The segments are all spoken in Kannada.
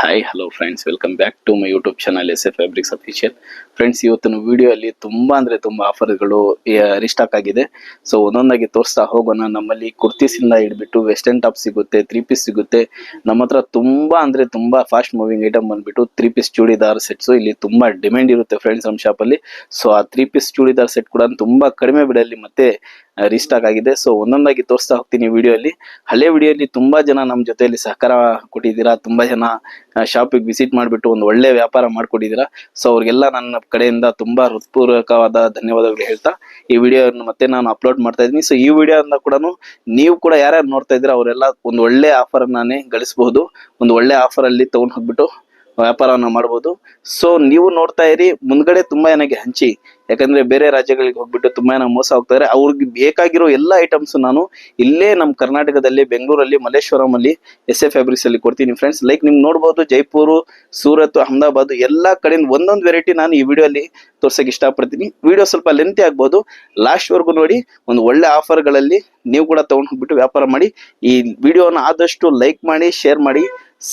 Hi hello friends welcome back to my YouTube channel S A fabrics official friends ಇವತ್ತಿನ ವಿಡಿಯೋ ಅಲ್ಲಿ ತುಂಬಾ ಅಂದ್ರೆ ತುಂಬಾ ಆಫರ್ಗಳು ರಿಸ್ಟಾಕ್ ಆಗಿದೆ. ಸೊ ಒಂದೊಂದಾಗಿ ತೋರಿಸ್ತಾ ಹೋಗೋಣ. ನಮ್ಮಲ್ಲಿ ಕುರ್ತೀಸ್ ಇಂದ ಹಿಡ್ಬಿಟ್ಟು ವೆಸ್ಟರ್ನ್ ಟಾಪ್ ಸಿಗುತ್ತೆ ತ್ರೀ ಪೀಸ್ ಸಿಗುತ್ತೆ. ನಮ್ಮ ಹತ್ರ ತುಂಬಾ ಅಂದ್ರೆ ತುಂಬಾ ಫಾಸ್ಟ್ ಮೂವಿಂಗ್ ಐಟಮ್ ಬಂದ್ಬಿಟ್ಟು ತ್ರೀ ಪೀಸ್ ಚೂಡಿದಾರ್ ಸೆಟ್ಸ್ ಇಲ್ಲಿ ತುಂಬಾ ಡಿಮ್ಯಾಂಡ್ ಇರುತ್ತೆ ಫ್ರೆಂಡ್ಸ್ ನಮ್ಮ ಶಾಪ್ ಅಲ್ಲಿ. ಸೊ ಆ ತ್ರೀ ಪೀಸ್ ಚೂಡಿದಾರ್ ಸೆಟ್ ಕೂಡ ತುಂಬಾ ಕಡಿಮೆ ಬೆಲೆಯಲ್ಲಿ ಮತ್ತೆ ರೀಸ್ಟಾಕ್ ಆಗಿದೆ. ಸೊ ಒಂದೊಂದಾಗಿ ತೋರಿಸ್ತಾ ಹೋಗ್ತೀನಿ ವಿಡಿಯೋ ಅಲ್ಲಿ ಹಳೆ ವಿಡಿಯೋಲಿ ತುಂಬಾ ಜನ ನಮ್ಮ ಜೊತೆಯಲ್ಲಿ ಸಹಕಾರ ಕೊಟ್ಟಿದ್ದೀರಾ? ತುಂಬಾ ಜನ ಶಾಪಿಗೆ ವಿಸಿಟ್ ಮಾಡಿಬಿಟ್ಟು ಒಂದು ಒಳ್ಳೆ ವ್ಯಾಪಾರ ಮಾಡ್ಕೊಟ್ಟಿದ್ದೀರಾ? ಸೊ ಅವ್ರಿಗೆಲ್ಲ ನನ್ನ ಕಡೆಯಿಂದ ತುಂಬಾ ಹೃತ್ಪೂರ್ವಕವಾದ ಧನ್ಯವಾದಗಳು ಹೇಳ್ತಾ, ಈ ವಿಡಿಯೋ ಮತ್ತೆ ನಾನು ಅಪ್ಲೋಡ್ ಮಾಡ್ತಾ ಇದ್ದೀನಿ. ಸೊ ಈ ವಿಡಿಯೋನ ಕೂಡ ನೀವು ಕೂಡ ಯಾರ್ಯಾರು ನೋಡ್ತಾ ಇದ್ದೀರಾ, ಅವರೆಲ್ಲ ಒಂದು ಒಳ್ಳೆ ಆಫರ್ ನಾನೇ ಗಳಿಸಬಹುದು ಒಂದು ಒಳ್ಳೆ ಆಫರ್ ಅಲ್ಲಿ ತಗೊಂಡು ಹೋಗ್ಬಿಟ್ಟು ವ್ಯಾಪಾರವನ್ನ ಮಾಡ್ಬೋದು. ಸೊ ನೀವು ನೋಡ್ತಾ ಇರಿ. ಮುಂದ್ಗಡೆ ತುಂಬಾ ಏನಾಗಿ ಹಂಚಿ ಯಾಕಂದ್ರೆ ಬೇರೆ ರಾಜ್ಯಗಳಿಗೆ ಹೋಗ್ಬಿಟ್ಟು ತುಂಬಾ ಮೋಸ ಹೋಗ್ತಾರೆ. ಅವ್ರಿಗೆ ಬೇಕಾಗಿರೋ ಎಲ್ಲ ಐಟಮ್ಸ್ ನಾನು ಇಲ್ಲೇ ನಮ್ಮ ಕರ್ನಾಟಕದಲ್ಲಿ, ಬೆಂಗಳೂರಲ್ಲಿ ಮಲ್ಲೇಶ್ವರಂ ಅಲ್ಲಿ ಎಸ್ ಎ ಫ್ಯಾಬ್ರಿಕ್ಸ್ ಅಲ್ಲಿ ಕೊಡ್ತೀನಿ ಫ್ರೆಂಡ್ಸ್ ಲೈಕ್ ನಿಮ್ಗೆ ನೋಡ್ಬೋದು, ಜೈಪುರ್, ಸೂರತ್, ಅಹಮದಾಬಾದ್ ಎಲ್ಲಾ ಕಡೆಯಿಂದ ಒಂದೊಂದು ವೆರೈಟಿ ನಾನು ಈ ವಿಡಿಯೋ ಅಲ್ಲಿ ತೋರ್ಸಕ್ ಇಷ್ಟಪಡ್ತೀನಿ. ವಿಡಿಯೋ ಸ್ವಲ್ಪ ಲೆಂತಿ ಆಗ್ಬೋದು. ಲಾಸ್ಟ್ ವರ್ಗು ನೋಡಿ, ಒಂದು ಒಳ್ಳೆ ಆಫರ್ಗಳಲ್ಲಿ ನೀವು ಕೂಡ ತಗೊಂಡು ಹೋಗ್ಬಿಟ್ಟು ವ್ಯಾಪಾರ ಮಾಡಿ. ಈ ವಿಡಿಯೋನ ಆದಷ್ಟು ಲೈಕ್ ಮಾಡಿ ಶೇರ್ ಮಾಡಿ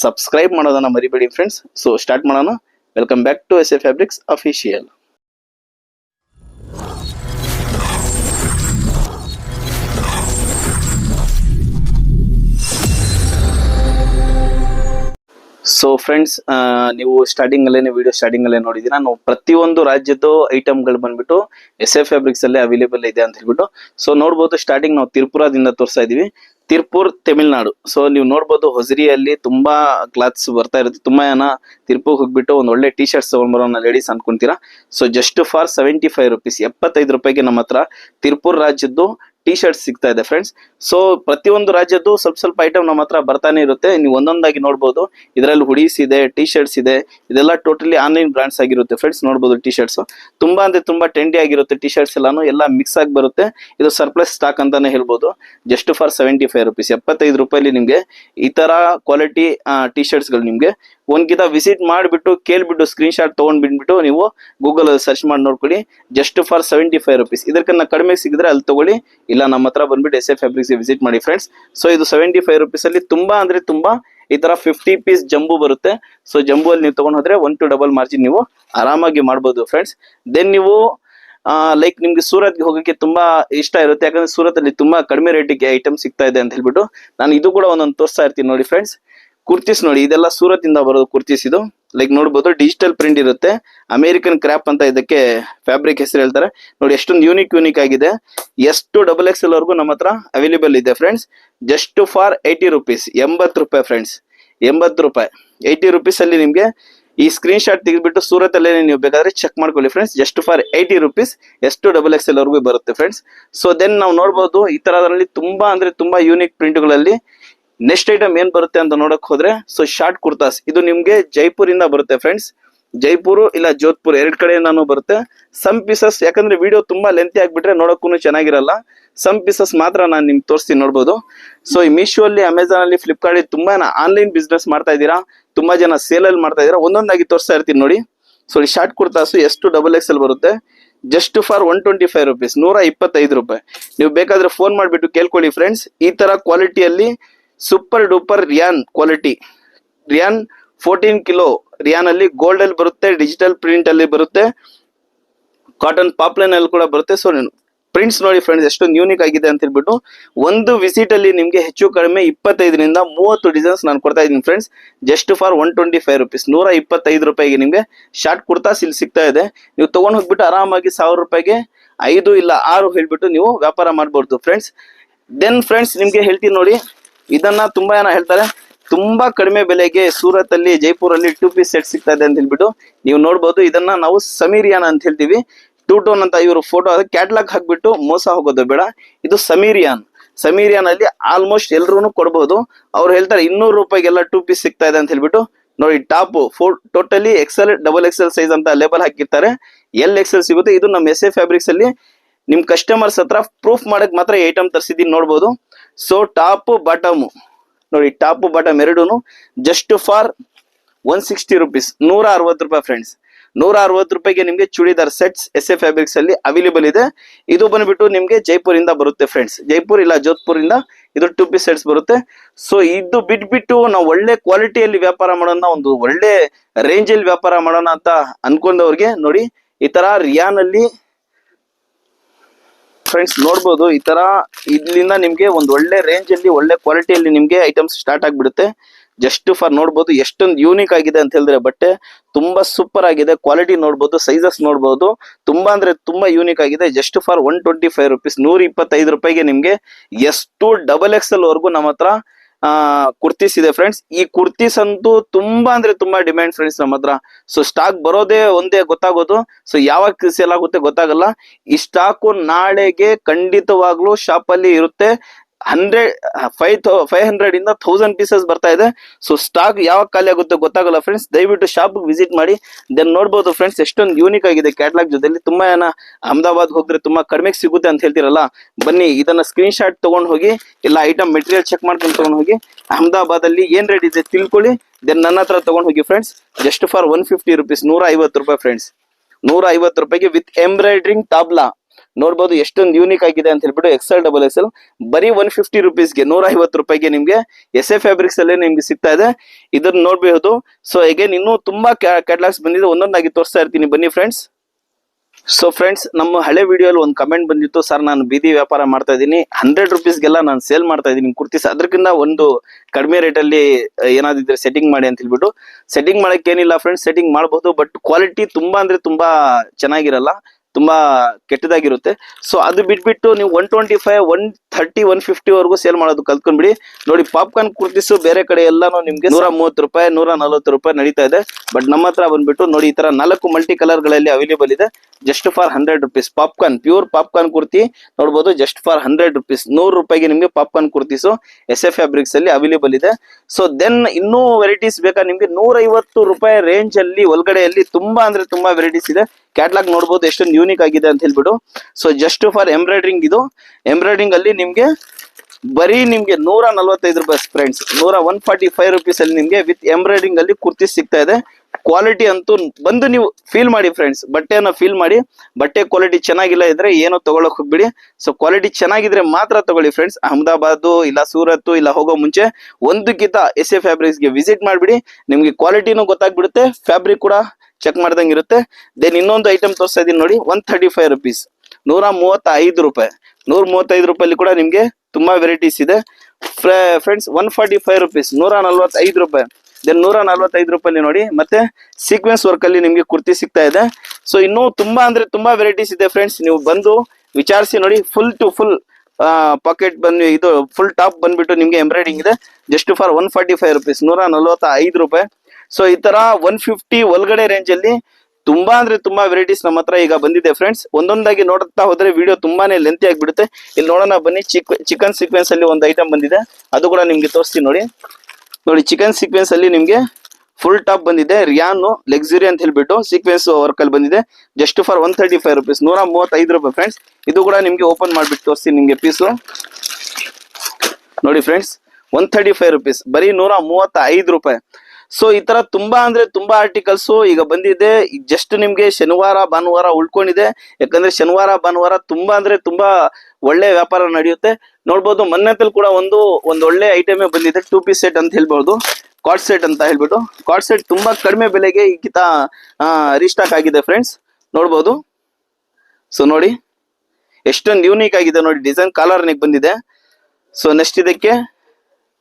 ಸಬ್ಸ್ಕ್ರೈಬ್ ಮಾಡೋದನ್ನ ಮರಿಬೇಡಿ ಫ್ರೆಂಡ್ಸ್ ಸೊ ಸ್ಟಾರ್ಟ್ ಮಾಡೋಣ. Welcome back to S A fabrics official so friends ನೀವು ಸ್ಟಾರ್ಟಿಂಗ್ ಅಲ್ಲೇ ವಿಡಿಯೋ ಸ್ಟಾರ್ಟಿಂಗ್ ಅಲ್ಲೇ ನೋಡಿದೀರಾ ನಾವು ಪ್ರತಿಯೊಂದು ರಾಜ್ಯದ್ದು ಐಟಮ್ಗಳು ಬಂದ್ಬಿಟ್ಟು ಎಸ್ ಎಫ್ ಫ್ಯಾಬ್ರಿಕ್ಸ್ ಅಲ್ಲೇ ಅವೈಲೇಬಲ್ ಇದೆ ಅಂತ ಹೇಳ್ಬಿಟ್ಟು. ಸೊ ನೋಡ್ಬೋದು ಸ್ಟಾರ್ಟಿಂಗ್ ನಾವು ತಿರುಪುರದಿಂದ ತೋರಿಸ್ತಾ ಇದೀವಿ ತಿರುಪುರ್, ತಮಿಳ್ನಾಡು. ಸೊ ನೀವು ನೋಡ್ಬೋದು ಹೊಸರಿಯಲ್ಲಿ ತುಂಬಾ ಕ್ಲಾತ್ಸ್ ಬರ್ತಾ ಇರುತ್ತೆ. ತುಂಬಾ ಜನ ತಿರುಪುಗ್ ಹೋಗ್ಬಿಟ್ಟು ಒಂದು ಒಳ್ಳೆ ಟಿ ಶರ್ಟ್ಸ್ ತಗೊಂಡ್ಬರೋ ladies ಅನ್ಕೊಂತೀರಾ. So just for seventy five rupees ಎಪ್ಪತ್ತೈದು ರೂಪಾಯಿಗೆ ನಮ್ಮ ಹತ್ರ ತಿರುಪುರ್ ರಾಜ್ಯದ್ದು ಟಿ ಶರ್ಟ್ ಸಿಗ್ತಾ ಇದೆ ಫ್ರೆಂಡ್ಸ್ ಸೊ ಪ್ರತಿಯೊಂದು ರಾಜ್ಯದ್ದು ಸ್ವಲ್ಪ ಸ್ವಲ್ಪ ಐಟಮ್ ನಮ್ಮ ಹತ್ರ ಬರ್ತಾನೆ ಇರುತ್ತೆ. ನೀವು ಒಂದೊಂದಾಗಿ ನೋಡ್ಬೋದು. ಇದರಲ್ಲಿ ಹುಡೀಸ್ ಇದೆ ಟಿ ಶರ್ಟ್ಸ್ ಇದೆ. ಇದೆಲ್ಲ ಟೋಟಲಿ ಆನ್ಲೈನ್ ಬ್ರಾಂಡ್ಸ್ ಆಗಿರುತ್ತೆ ಫ್ರೆಂಡ್ಸ್ ನೋಡ್ಬೋದು ಟಿ ಶರ್ಟ್ಸ್ ತುಂಬಾ ಅಂದ್ರೆ ತುಂಬಾ ಟೆಂಡಿ ಆಗಿರುತ್ತೆ ಟಿ ಶರ್ಟ್ಸ್ ಎಲ್ಲಾನು. ಎಲ್ಲ ಮಿಕ್ಸ್ ಆಗಿ ಬರುತ್ತೆ. ಇದು ಸರ್ಪ್ಲಸ್ ಸ್ಟಾಕ್ ಅಂತಾನೆ ಹೇಳ್ಬೋದು. Just for seventy five rupees ಎಪ್ಪತ್ತೈದು ರೂಪಾಯಲ್ಲಿ ನಿಮ್ಗೆ ಈ ತರ ಕ್ವಾಲಿಟಿ ಟಿ ಶರ್ಟ್ಸ್ಗಳು ನಿಮ್ಗೆ ಒಂದ್ಕಿತ ವಿಸಿಟ್ ಮಾಡಿಬಿಟ್ಟು ಕೇಳ್ಬಿಟ್ಟು ಸ್ಕ್ರೀನ್ ಶಾಟ್ ತಗೊಂಡ್ ಬಿಟ್ಬಿಟ್ಟು ನೀವು ಗೂಗಲ್ ಅಲ್ಲಿ ಸರ್ಚ್ ಮಾಡಿ ನೋಡ್ಕೊಳ್ಳಿ. Just for seventy five rupees ಇದಕ್ಕನ್ನ ಕಡಿಮೆ ಸಿಗಿದ್ರೆ ಅಲ್ಲಿ ತಗೊಳ್ಳಿ. ಇಲ್ಲ, ನಮ್ಮ ಹತ್ರ ಬಂದ್ಬಿಟ್ಟು ಎಸ್ ಎ ಫ್ಯಾಬ್ರಿಕ್ಸ್ ವಿಸಿಟ್ ಮಾಡಿ ಫ್ರೆಂಡ್ಸ್ ಸೊ ಇದು ಸೆವೆಂಟಿ ಫೈವ್ ರುಪೀಸ್ ಅಲ್ಲಿ ತುಂಬಾ ಅಂದ್ರೆ ತುಂಬಾ ಈ ತರ ಫಿಫ್ಟಿ ಪೀಸ್ ಜಂಬು ಬರುತ್ತೆ. ಸೊ ಜಂಬು ಅಲ್ಲಿ ನೀವು ತಗೊಂಡು ಹೋದ್ರೆ ಒನ್ ಟು ಡಬಲ್ ಮಾರ್ಜಿನ್ ನೀವು ಆರಾಮಾಗಿ ಮಾಡ್ಬೋದು ಫ್ರೆಂಡ್ಸ್ ದೆನ್ ನೀವು ಲೈಕ್ ನಿಮ್ಗೆ ಸೂರತ್ಗೆ ಹೋಗಕ್ಕೆ ತುಂಬಾ ಇಷ್ಟ ಇರುತ್ತೆ. ಯಾಕಂದ್ರೆ ಸೂರತ್ ಅಲ್ಲಿ ತುಂಬಾ ಕಡಿಮೆ ರೇಟಿಗೆ ಐಟಮ್ ಸಿಗ್ತಾ ಇದೆ ಅಂತ ಹೇಳ್ಬಿಟ್ಟು ನಾನು ಇದು ಕೂಡ ಒಂದೊಂದು ತೋರಿಸ್ತಾ ಇರ್ತೀನಿ ನೋಡಿ ಫ್ರೆಂಡ್ಸ್ ಕುರ್ತೀಸ್ ನೋಡಿ, ಇದೆಲ್ಲ ಸೂರತ್ ಇಂದ ಬರೋದು ಕುರ್ತೀಸ್ ಇದು. ಲೈಕ್ ನೋಡ್ಬೋದು ಡಿಜಿಟಲ್ ಪ್ರಿಂಟ್ ಇರುತ್ತೆ. ಅಮೇರಿಕನ್ ಕ್ರಾಪ್ ಅಂತ ಇದಕ್ಕೆ ಫ್ಯಾಬ್ರಿಕ್ ಹೆಸರು ಹೇಳ್ತಾರೆ. ನೋಡಿ, ಎಷ್ಟೊಂದು ಯೂನಿಕ್ ಯೂನಿಕ್ ಆಗಿದೆ. ಎಷ್ಟು ಡಬಲ್ ಎಕ್ಸ್ ಎಲ್ ವರ್ಗು ನಮ್ಮ ಹತ್ರ ಅವೈಲೇಬಲ್ ಇದೆ friends just for eighty rupees ಎಂಬತ್ತು ರೂಪಾಯಿ ಫ್ರೆಂಡ್ಸ್ ಎಂಬತ್ತು ರೂಪಾಯಿ. ಏಯ್ಟಿ ರುಪೀಸ್ ಅಲ್ಲಿ ನಿಮ್ಗೆ ಈ ಸ್ಕ್ರೀನ್ ಶಾಟ್ ತೆಗೆದ್ಬಿಟ್ಟು ಸೂರತ್ ಅಲ್ಲೇ ನೀವು ಬೇಕಾದ್ರೆ ಚೆಕ್ ಮಾಡ್ಕೊಳ್ಳಿ friends just for eighty rupees ಎಷ್ಟು ಡಬಲ್ ಎಕ್ಸ್ ಎಲ್ ವರೆಗೂ ಬರುತ್ತೆ ಫ್ರೆಂಡ್ಸ್ ಸೊ ದೆನ್ ನಾವು ನೋಡ್ಬೋದು, ಈ ತರದಲ್ಲಿ ತುಂಬಾ ಅಂದ್ರೆ ತುಂಬಾ ಯೂನಿಕ್ ಪ್ರಿಂಟ್ಗಳಲ್ಲಿ ನೆಕ್ಸ್ಟ್ ಐಟಮ್ ಏನ್ ಬರುತ್ತೆ ಅಂತ ನೋಡಕ್ ಹೋದ್ರೆ ಸೊ ಶಾರ್ಟ್ ಕುರ್ತಾಸ್ ಇದು ನಿಮ್ಗೆ ಜೈಪುರ್ ಇಂದ ಬರುತ್ತೆ ಫ್ರೆಂಡ್ಸ್ ಜೈಪುರ್ ಇಲ್ಲ ಜೋಧ್ಪುರ್, ಎರಡ್ ಕಡೆಯಿಂದಾನು ಬರುತ್ತೆ. ಸಮ್ ಪೀಸಸ್ ಯಾಕಂದ್ರೆ ವಿಡಿಯೋ ತುಂಬಾ ಲೆಂತಿ ಆಗ್ಬಿಟ್ರೆ ನೋಡಕ್ಕೂ ಚೆನ್ನಾಗಿರಲ್ಲ. ಸಮ್ ಪೀಸಸ್ ಮಾತ್ರ ನಾನು ನಿಮ್ಗೆ ತೋರಿಸ್ತೀನಿ ನೋಡ್ಬೋದು. ಸೊ ಈ ಮೀಶೋ ಅಲ್ಲಿ ಅಮೆಝಾನ್ ಅಲ್ಲಿ ಫ್ಲಿಪ್ಕಾರ್ಟ್ ತುಂಬಾ ಆನ್ಲೈನ್ ಬಿಸ್ನೆಸ್ ಮಾಡ್ತಾ ಇದ್ದೀರಾ? ತುಂಬಾ ಜನ ಸೇಲ್ ಅಲ್ಲಿ ಮಾಡ್ತಾ ಇದೀರಾ ಒಂದೊಂದಾಗಿ ತೋರಿಸ್ತಾ ಇರ್ತೀನಿ ನೋಡಿ. ಸೊ ಈ ಶಾರ್ಟ್ ಕುರ್ತಾಸು ಎಷ್ಟು ಡಬಲ್ ಎಕ್ಸ್ ಎಲ್ ಬರುತ್ತೆ? Just for one twenty five rupees ನೂರ ಇಪ್ಪತ್ತೈದು ರೂಪಾಯಿ. ನೀವು ಬೇಕಾದ್ರೆ ಫೋನ್ ಮಾಡಿಬಿಟ್ಟು ಕೇಳ್ಕೊಳ್ಳಿ ಫ್ರೆಂಡ್ಸ್ ಈ ತರ ಕ್ವಾಲಿಟಿಯಲ್ಲಿ super duper rayon quality. Rayon fourteen kilo rayon ಅಲ್ಲಿ ಗೋಲ್ಡ್ ಅಲ್ಲಿ ಬರುತ್ತೆ, ಡಿಜಿಟಲ್ ಪ್ರಿಂಟ್ ಅಲ್ಲಿ ಬರುತ್ತೆ, ಕಾಟನ್ ಪಾಪ್ಲೈನ್ ಅಲ್ಲಿ ಕೂಡ ಬರುತ್ತೆ. ಸೊ ಪ್ರಿಂಟ್ಸ್ ನೋಡಿ ಫ್ರೆಂಡ್ಸ್ ಎಷ್ಟು ಯೂನಿಕ್ ಆಗಿದೆ ಅಂತ ಹೇಳ್ಬಿಟ್ಟು ಒಂದು ವಿಸಿಟ್ ಅಲ್ಲಿ ನಿಮಗೆ ಹೆಚ್ಚು ಕಡಿಮೆ ಇಪ್ಪತ್ತೈದರಿಂದ ಮೂವತ್ತು ಡಿಸೈನ್ಸ್ ನಾನು ಕೊಡ್ತಾ ಇದ್ದೀನಿ friends just for one twenty five rupees ನೂರ ಇಪ್ಪತ್ತೈದು ರೂಪಾಯಿಗೆ ನಿಮಗೆ ಶಾರ್ಟ್ ಕುರ್ತಾಸ್ ಇಲ್ಲಿ ಸಿಗ್ತಾ ಇದೆ. ನೀವು ತಗೊಂಡ್ ಹೋಗ್ಬಿಟ್ಟು ಆರಾಮಾಗಿ ಸಾವಿರ ರೂಪಾಯಿಗೆ ಐದು ಇಲ್ಲ ಆರು ಹೇಳ್ಬಿಟ್ಟು ನೀವು ವ್ಯಾಪಾರ ಮಾಡ್ಬೋದು ಫ್ರೆಂಡ್ಸ್ ದೆನ್ ಫ್ರೆಂಡ್ಸ್ ನಿಮ್ಗೆ ಹೇಳ್ತೀನಿ ನೋಡಿ ಇದನ್ನ ತುಂಬಾ ಏನ ಹೇಳ್ತಾರೆ, ತುಂಬಾ ಕಡಿಮೆ ಬೆಲೆಗೆ ಸೂರತ್ ಅಲ್ಲಿ ಜೈಪುರ್ ಅಲ್ಲಿ ಟೂ ಪೀಸ್ ಸೆಟ್ ಸಿಗ್ತಾ ಇದೆ ಅಂತ ಹೇಳ್ಬಿಟ್ಟು ನೀವು ನೋಡ್ಬೋದು. ಇದನ್ನ ನಾವು ಸಮೀರಿಯಾನ ಅಂತ ಹೇಳ್ತೀವಿ. ಟೂ ಟೋನ್ ಅಂತ ಇವರು ಫೋಟೋ ಕ್ಯಾಟ್ಲಾಗ್ ಹಾಕ್ಬಿಟ್ಟು ಮೋಸ ಹೋಗೋದು ಬೇಡ. ಇದು ಸಮೀರಿಯಾನ್ ಸಮೀರಿಯಾನ್ ಅಲ್ಲಿ ಆಲ್ಮೋಸ್ಟ್ ಎಲ್ರು ಕೊಡ್ಬೋದು. ಅವ್ರು ಹೇಳ್ತಾರೆ, ಇನ್ನೂರು ರೂಪಾಯಿಗೆಲ್ಲ ಟೂ ಪೀಸ್ ಸಿಗ್ತಾ ಇದೆ ಅಂತ ಹೇಳ್ಬಿಟ್ಟು ನೋಡಿ top for totally XL double XL size ಅಂತ ಲೇಬಲ್ ಹಾಕಿರ್ತಾರೆ. ಎಲ್ ಎಕ್ಸೆಲ್ ಸಿಗುತ್ತೆ? ಇದು ನಮ್ಮ ಎಸ್ ಎ ಫ್ಯಾಬ್ರಿಕ್ಸ್ ಅಲ್ಲಿ. ನಿಮ್ ಕಸ್ಟಮರ್ಸ್ ಹತ್ರ ಪ್ರೂಫ್ ಮಾಡಕ್ ಮಾತ್ರ ಐಟಮ್ ತರಿಸಿದೀನಿ ನೋಡ್ಬೋದು. ಸೊ ಟಾಪ್ ಬಾಟಮ್ ನೋಡಿ top bottom ಎರಡೂನು just for one sixty rupees ನೂರ ಅರವತ್ತು ರೂಪಾಯಿ ಫ್ರೆಂಡ್ಸ್ ನೂರ ಅರವತ್ತು ರೂಪಾಯಿಗೆ ನಿಮಗೆ churidar sets S A fabrics ಅಲ್ಲಿ ಅವೈಲೇಬಲ್ ಇದೆ. ಇದು ಬಂದ್ಬಿಟ್ಟು ನಿಮಗೆ ಜೈಪುರ್ ಇಂದ ಬರುತ್ತೆ ಫ್ರೆಂಡ್ಸ್ ಜೈಪುರ್ ಇಲ್ಲ ಜೋಧ್ಪುರ್ ಇಂದ ಟೂ ಪೀಸ್ ಸೆಟ್ಸ್ ಬರುತ್ತೆ. ಸೊ ಇದು ಬಿಟ್ಬಿಟ್ಟು ನಾವು ಒಳ್ಳೆ ಕ್ವಾಲಿಟಿಯಲ್ಲಿ ವ್ಯಾಪಾರ ಮಾಡೋಣ, ಒಂದು ಒಳ್ಳೆ ರೇಂಜ್ ಅಲ್ಲಿ ವ್ಯಾಪಾರ ಮಾಡೋಣ ಅಂತ ಅನ್ಕೊಂಡವ್ರಿಗೆ ನೋಡಿ, ಈ ತರ ರಿಯಾನ್ ಅಲ್ಲಿ ಫ್ರೆಂಡ್ಸ್ ನೋಡ್ಬೋದು, ಈ ತರ ಇಲ್ಲಿಂದ ನಿಮ್ಗೆ ಒಂದು ಒಳ್ಳೆ ರೇಂಜ್ ಅಲ್ಲಿ, ಒಳ್ಳೆ ಕ್ವಾಲಿಟಿಯಲ್ಲಿ ನಿಮ್ಗೆ ಐಟಮ್ಸ್ ಸ್ಟಾರ್ಟ್ ಆಗ್ಬಿಡುತ್ತೆ. ಜಸ್ಟ್ ಫಾರ್ ನೋಡ್ಬೋದು, ಎಷ್ಟೊಂದು ಯೂನಿಕ್ ಆಗಿದೆ ಅಂತ ಹೇಳಿದ್ರೆ, ಬಟ್ಟೆ ತುಂಬಾ ಸೂಪರ್ ಆಗಿದೆ ಕ್ವಾಲಿಟಿ ನೋಡ್ಬೋದು ಸೈಜಸ್ ನೋಡ್ಬೋದು, ತುಂಬಾ ಅಂದ್ರೆ ತುಂಬಾ ಯೂನಿಕ್ ಆಗಿದೆ. Just for one twenty five rupees ನೂರ ಇಪ್ಪತ್ತೈದು ರೂಪಾಯಿಗೆ ನಿಮ್ಗೆ ಎಷ್ಟು ಡಬಲ್ ಎಕ್ಸೆಲ್ ವರ್ಗು ನಮ್ಮ ಹತ್ರ ಆ, ಕುರ್ತೀಸ್ ಇದೆ ಫ್ರೆಂಡ್ಸ್ ಈ ಕುರ್ತೀಸ್ ಅಂತೂ ತುಂಬಾ ಅಂದ್ರೆ ತುಂಬಾ ಡಿಮ್ಯಾಂಡ್ ಫ್ರೆಂಡ್ಸ್ ನಮ್ಮ ಹತ್ರ. ಸೊ ಸ್ಟಾಕ್ ಬರೋದೇ ಒಂದೇ ಗೊತ್ತಾಗೋದು. ಸೊ ಯಾವಾಗ ಸೇಲ್ ಆಗುತ್ತೆ ಗೊತ್ತಾಗಲ್ಲ. ಈ ಸ್ಟಾಕು ನಾಳೆಗೆ ಖಂಡಿತವಾಗ್ಲೂ ಶಾಪ್ ಅಲ್ಲಿ ಇರುತ್ತೆ. ಹಂಡ್ರೆಡ್ ಫೈವ್ ಫೈವ್ ಹಂಡ್ರೆಡ್ ಇಂದ ಥೌಸಂಡ್ ಪೀಸಸ್ ಬರ್ತಾ ಇದೆ. ಸೊ ಸ್ಟಾಕ್ ಯಾವಾಗ ಖಾಲಿ ಆಗುತ್ತೆ ಗೊತ್ತಾಗಲ್ಲ ಫ್ರೆಂಡ್ಸ್ ದಯವಿಟ್ಟು ಶಾಪ್ ವಿಸಿಟ್ ಮಾಡಿ. ದೆನ್ ನೋಡ್ಬೋದು ಫ್ರೆಂಡ್ಸ್ ಎಷ್ಟೊಂದು ಯೂನಿಕ್ ಆಗಿದೆ ಕ್ಯಾಟ್ಲಾಗ್ ಜೊತೆಲಿ. ತುಂಬಾ ಏನ ಅಹಮದಾಬಾದ್ ಹೋದ್ರೆ ತುಂಬಾ ಕಡಿಮೆ ಸಿಗುತ್ತೆ ಅಂತ ಹೇಳ್ತಿರಲ್ಲ? ಬನ್ನಿ, ಇದನ್ನ ಸ್ಕ್ರೀನ್ ಶಾಟ್ ತಗೊಂಡ್ ಹೋಗಿ, ಇಲ್ಲ ಐಟಮ್ ಮೆಟೀರಿಯಲ್ ಚೆಕ್ ಮಾಡ್ಕೊಂಡು ತಗೊಂಡ್ ಹೋಗಿ. ಅಹಮದಾಬಾದ್ ಅಲ್ಲಿ ಏನ್ ರೇಟ್ ಇದೆ ತಿಳ್ಕೊಳ್ಳಿ. ದೆನ್ ನನ್ನ ಹತ್ರ ತಗೊಂಡು ಹೋಗಿ friends just for one fifty rupees ನೂರ ಐವತ್ತು ರೂಪಾಯಿ ಫ್ರೆಂಡ್ಸ್ ನೂರ ಐವತ್ತು ರೂಪಾಯಿಗೆ ವಿತ್ ಎಂಬ್ರಾಯ್ಡ್ರಿಂಗ್ ತಾಬ್ಲಾ ನೋಡ್ಬೋದು ಎಷ್ಟೊಂದು ಯೂನಿಕ್ ಆಗಿದೆ ಅಂತ ಹೇಳ್ಬಿಟ್ಟು ಎಕ್ಸೆಲ್ ಡಬಲ್ ಎಕ್ಸೆಲ್ ಬರೀ ಒನ್ ಫಿಫ್ಟಿ ರುಪೀಸ್ಗೆ ನೂರ ಐವತ್ತು ರೂಪಾಯಿಗೆ ನಿಮ್ಗೆ ಎಸ್ ಎ ಫ್ಯಾಬ್ರಿಕ್ಸ್ ಅಲ್ಲೇ ನಿಮ್ಗೆ ಸಿಗ್ತಾ ಇದೆ. ಇದನ್ನ ನೋಡ್ಬಹುದು ಸೊ ಅಗೇನ್ ಇನ್ನೂ ತುಂಬಾ ಕ್ಯಾಟ್ಲಾಗ್ಸ್ ಬಂದಿದೆ. ಒಂದೊಂದಾಗಿ ತೋರಿಸ್ತಾ ಇರ್ತೀನಿ. ಬನ್ನಿ ಫ್ರೆಂಡ್ಸ್ ಸೊ ಫ್ರೆಂಡ್ಸ್ ನಮ್ಮ ಹಳೆ ವಿಡಿಯೋಲಿ ಒಂದು ಕಮೆಂಟ್ ಬಂದಿತ್ತು. ಸರ್ ನಾನು ಬೀದಿ ವ್ಯಾಪಾರ ಮಾಡ್ತಾ ಇದ್ದೀನಿ. ಹಂಡ್ರೆಡ್ ರುಪೀಸ್ಗೆಲ್ಲ ನಾನು ಸೇಲ್ ಮಾಡ್ತಾ ಇದ್ದೀನಿ. ಕುರ್ತೀಸ್ ಅದಕ್ಕಿಂತ ಒಂದು ಕಡಿಮೆ ರೇಟಲ್ಲಿ ಏನಾದಿದ್ರೆ ಸೆಟ್ಟಿಂಗ್ ಮಾಡಿ ಅಂತ ಹೇಳ್ಬಿಟ್ಟು. ಸೆಟ್ಟಿಂಗ್ ಮಾಡಕ್ಕೆ ಏನಿಲ್ಲ ಫ್ರೆಂಡ್ಸ್ ಸೆಟ್ಟಿಂಗ್ ಮಾಡಬಹುದು ಬಟ್ ಕ್ವಾಲಿಟಿ ತುಂಬಾ ಅಂದ್ರೆ ತುಂಬಾ ಚೆನ್ನಾಗಿರಲ್ಲ. ತುಂಬಾ ಕೆಟ್ಟದಾಗಿರುತ್ತೆ. ಸೊ ಅದು ಬಿಟ್ಬಿಟ್ಟು ನೀವು one twenty five one thirty one fifty ವರೆಗೂ ಸೇಲ್ ಮಾಡೋದು ಕಲ್ತ್ಕೊಂಡ್ಬಿಡಿ. ನೋಡಿ ಪಾಪ್ಕಾರ್ನ್ ಕುರ್ತಿಸು ಬೇರೆ ಕಡೆ ಎಲ್ಲಾನು ನಿಮ್ಗೆ ನೂರ ಮೂವತ್ತು ರೂಪಾಯಿ ನೂರ ನಲ್ವತ್ತು ರೂಪಾಯಿ ನಡೀತಾ ಇದೆ. ಬಟ್ ನಮ್ಮ ಹತ್ರ ಬಂದ್ಬಿಟ್ಟು ನೋಡಿ ಈ ತರ ನಾಲ್ಕು ಮಲ್ಟಿ ಕಲರ್ಗಳಲ್ಲಿ ಅವೈಲೇಬಲ್ ಇದೆ. Just for hundred rupees popcorn pure popcorn kurti ನೋಡ್ಬೋದು ಜಸ್ಟ್ ಫಾರ್ ಹಂಡ್ರೆಡ್ ರುಪೀಸ್ ನೂರು ರೂಪಾಯಿಗೆ ನಿಮ್ಗೆ popcorn kurtis S F fabrics ಅಲ್ಲಿ ಅವೈಲೇಬಲ್ ಇದೆ. ಸೊ ದೆನ್ ಇನ್ನೂ ವೆರೈಟೀಸ್ ಬೇಕಾ? ನಿಮ್ಗೆ ನೂರ ಐವತ್ತು ರೂಪಾಯಿ ರೇಂಜ್ ಅಲ್ಲಿ ಒಳಗಡೆಯಲ್ಲಿ ತುಂಬಾ ಅಂದ್ರೆ ತುಂಬಾ ವೆರೈಟೀಸ್ ಇದೆ. ಕ್ಯಾಟ್ಲಾಗ್ ನೋಡ್ಬೋದು ಎಷ್ಟೊಂದು ಯೂನಿಕ್ ಆಗಿದೆ ಅಂತ ಹೇಳ್ಬಿಟ್ಟು ಸೊ ಜಸ್ಟ್ ಫಾರ್ ಎಂಬ್ರಾಯ್ಡ್ರಿಂಗ್ ಇದು. ಎಂಬ್ರಾಯ್ಡ್ರಿಂಗ್ ಅಲ್ಲಿ ನಿಮ್ಗೆ ಬರೀ ನಿಮ್ಗೆ ನೂರ ನಲ್ವತ್ತೈದು ರೂಪಾಯಿ ಫ್ರೆಂಡ್ಸ್ ನೂರ ಒನ್ ಫಾರ್ಟಿ ಫೈವ್ ರುಪೀಸ್ ಅಲ್ಲಿ ನಿಮ್ಗೆ ವಿತ್ ಎಂಬ್ರಾಯ್ಡ್ರಿಂಗ್ ಅಲ್ಲಿ ಕುರ್ತಿ ಸಿಗ್ತಾ ಇದೆ. ಕ್ವಾಲಿಟಿ ಅಂತೂ ಬಂದು ನೀವು ಫೀಲ್ ಮಾಡಿ ಫ್ರೆಂಡ್ಸ್ ಬಟ್ಟೆಯನ್ನು ಫೀಲ್ ಮಾಡಿ. ಬಟ್ಟೆ ಕ್ವಾಲಿಟಿ ಚೆನ್ನಾಗಿಲ್ಲ ಇದ್ರೆ ಏನೋ ತಗೊಳಕ್ ಹೋಗ್ಬಿಡಿ. ಸೊ ಕ್ವಾಲಿಟಿ ಚೆನ್ನಾಗಿದ್ರೆ ಮಾತ್ರ ತಗೊಳ್ಳಿ ಫ್ರೆಂಡ್ಸ್ ಅಹಮದಾಬಾದ್ ಇಲ್ಲ ಸೂರತ್ ಇಲ್ಲ ಹೋಗೋ ಮುಂಚೆ ಒಂದಕ್ಕಿಂತ ಎಸ್ ಎ ಫ್ಯಾಬ್ರಿಕ್ಸ್ಗೆ ವಿಸಿಟ್ ಮಾಡ್ಬಿಡಿ. ನಿಮ್ಗೆ ಕ್ವಾಲಿಟಿನೂ ಗೊತ್ತಾಗ್ಬಿಡುತ್ತೆ. ಫ್ಯಾಬ್ರಿಕ್ ಕೂಡ ಚೆಕ್ ಮಾಡ್ದಂಗೆ ಇರುತ್ತೆ. ದೆನ್ ಇನ್ನೊಂದು ಐಟಮ್ ತೋರಿಸ್ತಾ ಇದೀನಿ ನೋಡಿ ಒನ್ ತರ್ಟಿ ಫೈವ್ ರುಪೀಸ್ ನೂರ ಮೂವತ್ತ ಐದು ರೂಪಾಯಿ. ನೂರ ಮೂವತ್ತೈದು ರೂಪಾಯಿ ಕೂಡ ನಿಮ್ಗೆ ತುಂಬಾ ವೆರೈಟೀಸ್ ಇದೆ. Friends one forty five rupees ನೂರ ನಲ್ವತ್ತೈದು ರೂಪಾಯಿ. ದೆನ್ ನೂರ ನಲ್ವತ್ತೈದು ರೂಪಾಯಿ ನೋಡಿ, ಮತ್ತೆ ಸೀಕ್ವೆನ್ಸ್ ವರ್ಕ್ ಅಲ್ಲಿ ನಿಮ್ಗೆ ಕುರ್ತಿ ಸಿಗ್ತಾ ಇದೆ. ಸೊ ಇನ್ನೂ ತುಂಬಾ ಅಂದ್ರೆ ತುಂಬಾ ವೆರೈಟೀಸ್ ಇದೆ ಫ್ರೆಂಡ್ಸ್ ನೀವು ಬಂದು ವಿಚಾರಿಸಿ ನೋಡಿ ಫುಲ್ ಟು ಫುಲ್ ಪಾಕೆಟ್ ಬಂದು ಇದು ಫುಲ್ ಟಾಪ್ ಬಂದ್ಬಿಟ್ಟು ನಿಮ್ಗೆ ಎಂಬ್ರಾಯ್ಡಿಂಗ್ ಇದೆ. Just for one forty five rupees ನೂರ ನಲ್ವತ್ತ ಐದು ರೂಪಾಯಿ. ಸೊ ಈ ತರ ಒನ್ ಫಿಫ್ಟಿ ಒಳಗಡೆ ರೇಂಜ್ ಅಲ್ಲಿ ತುಂಬಾ ಅಂದ್ರೆ ತುಂಬಾ ವೆರೈಟೀಸ್ ನಮ್ಮ ಹತ್ರ ಈಗ ಬಂದಿದೆ ಫ್ರೆಂಡ್ಸ್ ಒಂದೊಂದಾಗಿ ನೋಡುತ್ತಾ ಹೋದ್ರೆ ವಿಡಿಯೋ ತುಂಬಾನೇ ಲೆಂತಿ ಆಗಿಬಿಡುತ್ತೆ. ಇಲ್ಲಿ ನೋಡೋಣ, ಬನ್ನಿ. ಚಿಕ್ ಚಿಕನ್ ಸೀಕ್ವೆನ್ಸ್ ಅಲ್ಲಿ ಒಂದು ಐಟಮ್ ಬಂದಿದೆ. ಅದು ಕೂಡ ನಿಮ್ಗೆ ತೋರಿಸ್ತೀನಿ ನೋಡಿ. ನೋಡಿ ಚಿಕನ್ ಸೀಕ್ವೆನ್ಸ್ ಅಲ್ಲಿ ನಿಮ್ಗೆ ಫುಲ್ ಟಾಪ್ ಬಂದಿದೆ. ರಿಯಾನ್ ಲಕ್ಸುರಿ ಅಂತ ಹೇಳ್ಬಿಟ್ಟು ಸೀಕ್ವೆನ್ಸ್ ವರ್ಕ್ ಅಲ್ಲಿ ಬಂದಿದೆ. Just for one thirty five rupees ನೂರ ಮೂವತ್ತೈದು ರೂಪಾಯಿ ಫ್ರೆಂಡ್ಸ್ ಇದು ಕೂಡ ನಿಮ್ಗೆ ಓಪನ್ ಮಾಡ್ಬಿಟ್ಟು ತೋರಿಸ್ತೀನಿ ನಿಮ್ಗೆ ಪೀಸು ನೋಡಿ friends one thirty five rupees ಬರೀ ನೂರ ಮೂವತ್ತ ರೂಪಾಯಿ. ಸೊ ಈ ತರ ತುಂಬಾ ಅಂದ್ರೆ ತುಂಬಾ ಆರ್ಟಿಕಲ್ಸ್ ಈಗ ಬಂದಿದೆ. ಜಸ್ಟ್ ನಿಮ್ಗೆ ಶನಿವಾರ, ಭಾನುವಾರ ಉಳ್ಕೊಂಡಿದೆ. ಯಾಕಂದ್ರೆ ಶನಿವಾರ, ಭಾನುವಾರ ತುಂಬಾ ಅಂದ್ರೆ ತುಂಬಾ ಒಳ್ಳೆ ವ್ಯಾಪಾರ ನಡೆಯುತ್ತೆ. ನೋಡ್ಬೋದು ಮೊನ್ನೆತಲ್ಲಿ ಕೂಡ ಒಂದು ಒಂದು ಒಳ್ಳೆ ಐಟಮೇ ಬಂದಿದೆ. ಟೂ ಪೀಸ್ ಸೆಟ್ ಅಂತ ಹೇಳ್ಬೋದು. ಕಾಟ್ ಸೆಟ್ ಅಂತ ಹೇಳ್ಬಿಟ್ಟು. ಕಾಟ್ ಸೆಟ್ ತುಂಬಾ ಕಡಿಮೆ ಬೆಲೆಗೆ ಈಗಿತ ರೀಸ್ಟಾಕ್ ಆಗಿದೆ ಫ್ರೆಂಡ್ಸ್ ನೋಡ್ಬೋದು. ಸೊ ನೋಡಿ. ಎಷ್ಟೊಂದು ಯೂನಿಕ್ ಆಗಿದೆ ನೋಡಿ. ಡಿಸೈನ್ ಕಾಲರ್ ಬಂದಿದೆ. ಸೊ ನೆಕ್ಸ್ಟ್ ಇದಕ್ಕೆ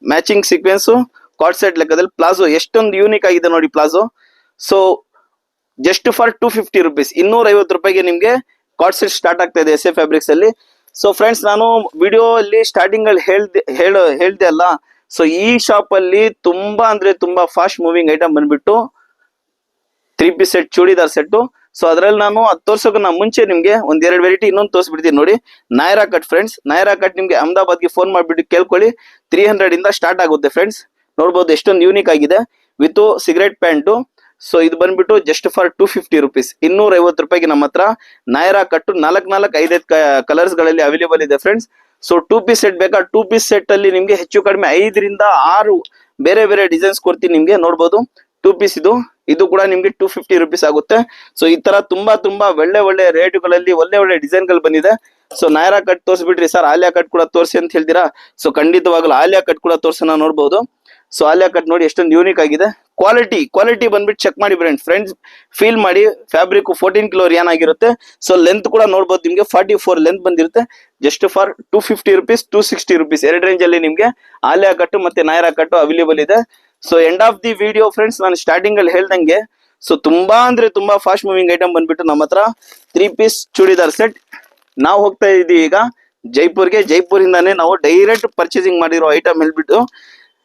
ಮ್ಯಾಚಿಂಗ್ ಸೀಕ್ವೆನ್ಸು ಕಾರ್ಡ್ ಸೆಟ್ ಲೆಕ್ಕದಲ್ಲಿ ಪ್ಲಾಜೋ ಎಷ್ಟೊಂದು ಯೂನಿಕ್ ಆಗಿದೆ ನೋಡಿ palazzo so just for two fifty rupees ಇನ್ನೂರ ಐವತ್ತು ರೂಪಾಯಿಗೆ ನಿಮಗೆ ಕಾರ್ಡ್ ಸೆಟ್ ಸ್ಟಾರ್ಟ್ ಆಗ್ತಾ ಇದೆ ಎಸ್ ಎ ಫ್ಯಾಬ್ರಿಕ್ಸ್ ಅಲ್ಲಿ. ಸೊ ಫ್ರೆಂಡ್ಸ್ ನಾನು ವಿಡಿಯೋ ಅಲ್ಲಿ ಸ್ಟಾರ್ಟಿಂಗ್ ಅಲ್ಲಿ ಹೇಳ್ದೆ, ಹೇಳ, ಹೇಳ್ದೆ ಅಲ್ಲ. ಸೊ ಈ ಶಾಪ್ ಅಲ್ಲಿ ತುಂಬಾ ಅಂದ್ರೆ ತುಂಬಾ ಫಾಸ್ಟ್ ಮೂವಿಂಗ್ ಐಟಮ್ ಬಂದ್ಬಿಟ್ಟು three piece set churidar set so ಅದ್ರಲ್ಲಿ ನಾನು ಅದು ತೋರ್ಸೋಕೆ ಮುಂಚೆ ನಿಮ್ಗೆ ಒಂದ್ ಎರಡು ವೆರೈಟಿ ಇನ್ನೊಂದು ತೋರಿಸ್ಬಿಡ್ತೀನಿ ನೋಡಿ. Naira cut friends Naira cut ನಿಮ್ಗೆ ಅಹಮದಾಬಾದ್ಗೆ ಫೋನ್ ಮಾಡ್ಬಿಟ್ಟು ಕೇಳ್ಕೊಳ್ಳಿ. ತ್ರೀ ಹಂಡ್ರೆಡ್ ಇಂದ ಸ್ಟಾರ್ಟ್ ಆಗುತ್ತೆ ಫ್ರೆಂಡ್ಸ್ ನೋಡ್ಬೋದು ಎಷ್ಟೊಂದು ಯೂನಿಕ್ ಆಗಿದೆ. ವಿತ್ ಸಿಗರೆಟ್ ಪ್ಯಾಂಟು ಸೊ ಇದು ಬಂದ್ಬಿಟ್ಟು just for two fifty rupees ಇನ್ನೂರ ಐವತ್ತು ರೂಪಾಯಿಗೆ ನಮ್ಮ ಹತ್ರ ನಾಯರಾ ಕಟ್ಟು ನಾಲ್ಕು ನಾಲ್ಕು ಐದೈದು ಕಲರ್ಸ್ಗಳಲ್ಲಿ ಅವೈಲೇಬಲ್ ಇದೆ friends so two piece set ಬೇಕಾ? ಟೂ ಪೀಸ್ ಸೆಟ್ ಅಲ್ಲಿ ನಿಮ್ಗೆ ಹೆಚ್ಚು ಕಡಿಮೆ ಐದರಿಂದ ಆರು ಬೇರೆ ಬೇರೆ ಡಿಸೈನ್ಸ್ ಕೊಡ್ತೀನಿ ನಿಮ್ಗೆ, ನೋಡ್ಬೋದು. ಟೂ ಪೀಸ್ ಇದು. ಇದು ಕೂಡ ನಿಮ್ಗೆ ಟೂ ಫಿಫ್ಟಿ ರುಪೀಸ್ ಆಗುತ್ತೆ. ಸೊ ಈ ತರ ತುಂಬಾ ತುಂಬಾ ಒಳ್ಳೆ ಒಳ್ಳೆ ರೇಟ್ಗಳಲ್ಲಿ ಒಳ್ಳೆ ಒಳ್ಳೆ ಡಿಸೈನ್ಗಳು ಬಂದಿದೆ. ಸೊ ನಾಯರಾ ಕಟ್ ತೋರಿಸ್ಬಿಟ್ರಿ ಸರ್. ಆಲಿಯಾ ಕಟ್ ಕೂಡ ತೋರಿಸಿ ಅಂತ ಹೇಳ್ತೀರಾ? ಸೊ ಖಂಡಿತವಾಗ್ಲೂ ಆಲಿಯಾ ಕಟ್ ಕೂಡ ತೋರ್ಸೋಣ, ನೋಡ್ಬೋದು. ಸೊ ಆಲಿಯಾ ಕಟ್ ನೋಡಿ ಎಷ್ಟೊಂದು ಯೂನಿಕ್ ಆಗಿದೆ. ಕ್ವಾಲಿಟಿ ಕ್ವಾಲಿಟಿ ಬಂದ್ಬಿಟ್ಟು ಚೆಕ್ ಮಾಡಿ ಫ್ರೆಂಡ್ಸ್ ಫ್ರೆಂಡ್ಸ್ ಫೀಲ್ ಮಾಡಿ ಫ್ಯಾಬ್ರಿಕ್ ಫೋರ್ಟೀನ್ ಕಿಲೋ ರಿಯಾನ್ ಆಗಿರುತ್ತೆ. ಸೊ ಲೆಂತ್ ಕೂಡ ನೋಡ್ಬೋದು ನಿಮಗೆ. ಫಾರ್ಟಿ ಫೋರ್ ಲೆಂತ್ ಬಂದಿರುತ್ತೆ. Just for two fifty rupees two sixty rupees ಎರಡು ರೇಂಜ್ ಅಲ್ಲಿ ನಿಮ್ಗೆ ಆಲಿಯಾ ಕಟ್ಟು ಮತ್ತೆ ನಾಯರಾ ಕಟ್ಟು ಅವೈಲೇಬಲ್ ಇದೆ. So end of the video friends ನಾನು ಸ್ಟಾರ್ಟಿಂಗ್ ಅಲ್ಲಿ ಹೇಳ್ದಂಗೆ ಸೊ ತುಂಬಾ ಅಂದ್ರೆ ತುಂಬಾ ಫಾಸ್ಟ್ ಮೂವಿಂಗ್ ಐಟಮ್ ಬಂದ್ಬಿಟ್ಟು ನಮ್ಮ ಹತ್ರ ತ್ರೀ ಪೀಸ್ ಚೂಡಿದಾರ್ ಸೆಟ್ ನಾವು ಹೋಗ್ತಾ ಇದೀವಿ ಈಗ. ಜೈಪುರ್ಗೆ. ಇಂದಾನೆ ನಾವು ಡೈರೆಕ್ಟ್ ಪರ್ಚೇಸಿಂಗ್ ಮಾಡಿರೋ ಐಟಮ್ ಹೇಳ್ಬಿಟ್ಟು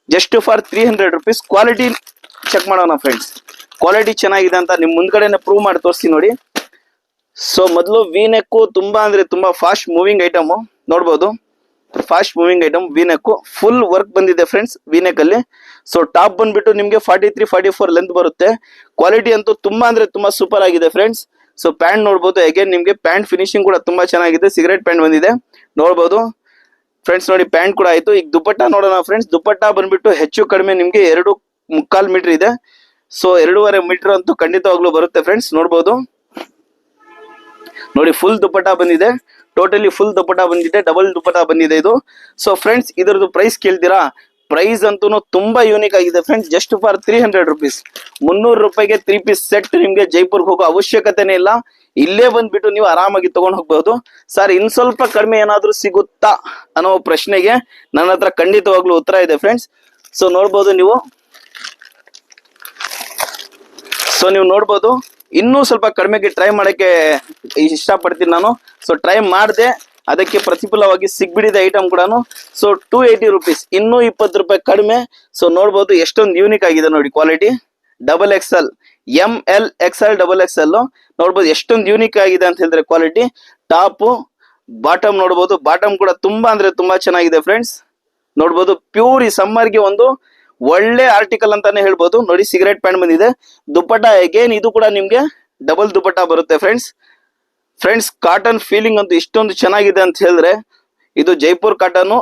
just for three hundred rupees quality check ಮಾಡೋಣ ಫ್ರೆಂಡ್ಸ್ ಕ್ವಾಲಿಟಿ ಚೆನ್ನಾಗಿದೆ ಅಂತ ನಿಮ್ ಮುಂದ್ಗಡೆನೆ ಪ್ರೂವ್ ಮಾಡಿ ತೋರಿಸ್ತೀನಿ ನೋಡಿ. ಸೊ ಮೊದಲು ನೆಕ್ ತುಂಬಾ ಅಂದ್ರೆ ತುಂಬಾ ಫಾಸ್ಟ್ ಮೂವಿಂಗ್ ಐಟಮ್ ನೋಡ್ಬೋದು. Fast moving item neck full work ಬಂದಿದೆ ಫ್ರೆಂಡ್ಸ್ ನೆಕ್ ಅಲ್ಲಿ. ಸೊ ಟಾಪ್ ಬಂದ್ಬಿಟ್ಟು ನಿಮ್ಗೆ forty three forty four length ಬರುತ್ತೆ. ಕ್ವಾಲಿಟಿ ಅಂತೂ ತುಂಬಾ ಅಂದ್ರೆ ತುಂಬಾ ಸೂಪರ್ ಆಗಿದೆ ಫ್ರೆಂಡ್ಸ್ ಸೊ ಪ್ಯಾಂಟ್ ನೋಡ್ಬೋದು. ಅಗೇನ್ ನಿಮ್ಗೆ ಪ್ಯಾಂಟ್ ಫಿನಿಶಿಂಗ್ ಕೂಡ ತುಂಬಾ ಚೆನ್ನಾಗಿದೆ. ಸಿಗರೇಟ್ ಪ್ಯಾಂಟ್ ಬಂದಿದೆ. ನೋಡ್ಬೋದು. ಫ್ರೆಂಡ್ಸ್ ನೋಡಿ ಪ್ಯಾಂಟ್ ಕೂಡ ಆಯ್ತು. ಈಗ ದುಪ್ಪಟ್ಟ ನೋಡೋಣ ಫ್ರೆಂಡ್ಸ್ ದುಪ್ಪಟ್ಟ ಬಂದ್ಬಿಟ್ಟು ಹೆಚ್ಚು ಕಡಿಮೆ ನಿಮ್ಗೆ ಎರಡು ಮುಕ್ಕಾಲ್ ಮೀಟರ್ ಇದೆ. ಸೊ ಎರಡೂವರೆ ಮೀಟರ್ ಅಂತೂ ಖಂಡಿತವಾಗ್ಲೂ ಬರುತ್ತೆ ಫ್ರೆಂಡ್ಸ್ ನೋಡ್ಬೋದು. ನೋಡಿ ಫುಲ್ ದುಪ್ಪಟ್ಟ ಬಂದಿದೆ. ಟೋಟಲಿ ಫುಲ್ ದುಪ್ಪಟ್ಟ ಬಂದಿದೆ. ಡಬಲ್ ದುಪ್ಪಟ್ಟ ಬಂದಿದೆ ಇದು. ಸೊ ಫ್ರೆಂಡ್ಸ್ ಇದರದ್ದು ಪ್ರೈಸ್ ಕೇಳ್ತೀರಾ? ಪ್ರೈಸ್ ಅಂತೂ ತುಂಬಾ ಯೂನಿಕ್ ಆಗಿದೆ friends just for three hundred rupees ಮುನ್ನೂರು ರೂಪಾಯಿಗೆ ತ್ರೀ ಪೀಸ್ ಸೆಟ್ ನಿಮ್ಗೆ ಜೈಪುರ್ಗೆ ಹೋಗೋ ಅವಶ್ಯಕತೆನೇ ಇಲ್ಲ. ಇಲ್ಲೇ ಬಂದ್ಬಿಟ್ಟು ನೀವು ಆರಾಮಾಗಿ ತಗೊಂಡು ಹೋಗ್ಬಹುದು ಸರ್, ಇನ್ ಸ್ವಲ್ಪ ಕಡಿಮೆ ಏನಾದ್ರೂ ಸಿಗುತ್ತಾ ಅನ್ನೋ ಪ್ರಶ್ನೆಗೆ ನನ್ನ ಹತ್ರ ಖಂಡಿತವಾಗ್ಲೂ ಉತ್ತರ ಇದೆ ಫ್ರೆಂಡ್ಸ್ ಸೊ ನೋಡ್ಬೋದು ನೀವು. ಸೊ ನೀವು ನೋಡ್ಬೋದು. ಇನ್ನೂ ಸ್ವಲ್ಪ ಕಡಿಮೆಗೆ ಟ್ರೈ ಮಾಡಕ್ಕೆ ಇಷ್ಟಪಡ್ತೀನಿ ನಾನು. ಸೊ ಟ್ರೈ ಮಾಡಿದೆ. ಅದಕ್ಕೆ ಪ್ರತಿಫಲವಾಗಿ ಸಿಗ್ಬಿಡಿದ ಐಟಮ್ ಕೂಡ ಸೊ ಟೂ ಏಯ್ಟಿ ರುಪೀಸ್ ಇನ್ನೂ ಇಪ್ಪತ್ತು ರೂಪಾಯಿ ಕಡಿಮೆ. ಸೊ ನೋಡ್ಬೋದು ಎಷ್ಟೊಂದು ಯೂನಿಕ್ ಆಗಿದೆ ನೋಡಿ quality double X L M L X L double X L ನೋಡ್ಬೋದು ಎಷ್ಟೊಂದು ಯೂನಿಕ್ ಆಗಿದೆ ಅಂತ ಹೇಳಿದ್ರೆ ಕ್ವಾಲಿಟಿ ಟಾಪ್ ಬಾಟಮ್ ನೋಡ್ಬೋದು. ಬಾಟಮ್ ಕೂಡ ತುಂಬಾ ಅಂದ್ರೆ ತುಂಬಾ ಚೆನ್ನಾಗಿದೆ ಫ್ರೆಂಡ್ಸ್ ನೋಡ್ಬೋದು ಪ್ಯೂರ್ ಈ ಸಮ್ಮರ್ಗೆ ಒಂದು ಒಳ್ಳೆ ಆರ್ಟಿಕಲ್ ಅಂತಾನೆ ಹೇಳ್ಬೋದು. ನೋಡಿ ಸಿಗರೇಟ್ ಪ್ಯಾಂಟ್ ಬಂದಿದೆ. ದುಪ್ಪಟ್ಟ ಅಗೇನ್ ಇದು ಕೂಡ ನಿಮ್ಗೆ ಡಬಲ್ ದುಪ್ಪಟ್ಟ ಬರುತ್ತೆ ಫ್ರೆಂಡ್ಸ್ ಫ್ರೆಂಡ್ಸ್ ಕಾಟನ್ ಫೀಲಿಂಗ್ ಅಂತೂ ಇಷ್ಟೊಂದು ಚೆನ್ನಾಗಿದೆ ಅಂತ ಹೇಳಿದ್ರೆ ಇದು ಜೈಪುರ್ ಕಾಟನ್